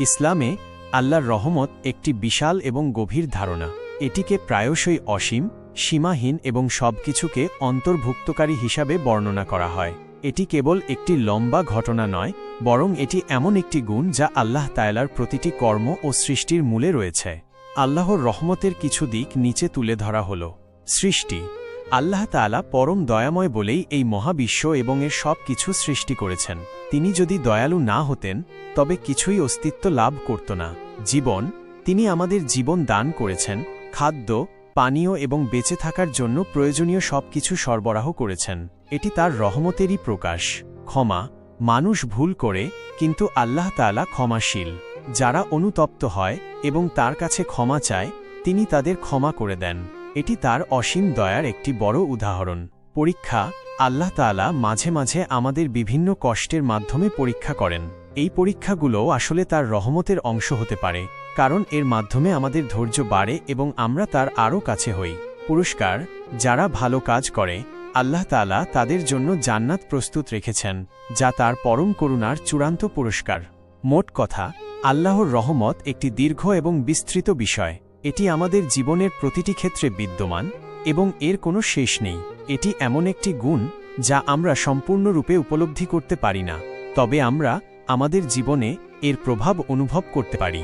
ইসলামে আল্লাহর রহমত একটি বিশাল এবং গভীর ধারণা। এটিকে প্রায়শই অসীম, সীমাহীন এবং সবকিছুকে অন্তর্ভুক্তকারী হিসাবে বর্ণনা করা হয়। এটি কেবল একটি লম্বা ঘটনা নয়, বরং এটি এমন একটি গুণ যা আল্লাহ তায়ালার প্রতিটি কর্ম ও সৃষ্টির মূলে রয়েছে। আল্লাহর রহমতের কিছু দিক নিচে তুলে ধরা হল। সৃষ্টি আল্লাহ তাআলা পরম দয়াময় বলেই এই মহাবিশ্ব এবং এর সব কিছু সৃষ্টি করেছেন। তিনি যদি দয়ালু না হতেন, তবে কিছুই অস্তিত্ব লাভ করত না। জীবন, তিনি আমাদের জীবন দান করেছেন, খাদ্য, পানীয় এবং বেঁচে থাকার জন্য প্রয়োজনীয় সব কিছু সরবরাহ করেছেন। এটি তার রহমতেরই প্রকাশ। ক্ষমা, মানুষ ভুল করে, কিন্তু আল্লাহ তাআলা ক্ষমাশীল। যারা অনুতপ্ত হয় এবং তার কাছে ক্ষমা চায়, তিনি তাদের ক্ষমা করে দেন। এটি তার অসীম দয়ার একটি বড় উদাহরণ। পরীক্ষা আল্লাহ তাআলা মাঝে মাঝে আমাদের বিভিন্ন কষ্টের মাধ্যমে পরীক্ষা করেন। এই পরীক্ষাগুলো আসলে তার রহমতের অংশ হতে পারে, কারণ এর মাধ্যমে আমাদের ধৈর্য বাড়ে এবং আমরা তার আরও কাছে হই। পুরস্কার, যারা ভালো কাজ করে, আল্লাহ তাআলা তাদের জন্য জান্নাত প্রস্তুত রেখেছেন, যা তার পরম করুণার চূড়ান্ত পুরস্কার। মোট কথা, আল্লাহর রহমত একটি দীর্ঘ এবং বিস্তৃত বিষয়। এটি আমাদের জীবনের প্রতিটি ক্ষেত্রে বিদ্যমান, এবং এর কোনো শেষ নেই। এটি এমন একটি গুণ, যা আমরা সম্পূর্ণরূপে উপলব্ধি করতে পারি না, তবে আমরা আমাদের জীবনে এর প্রভাব অনুভব করতে পারি।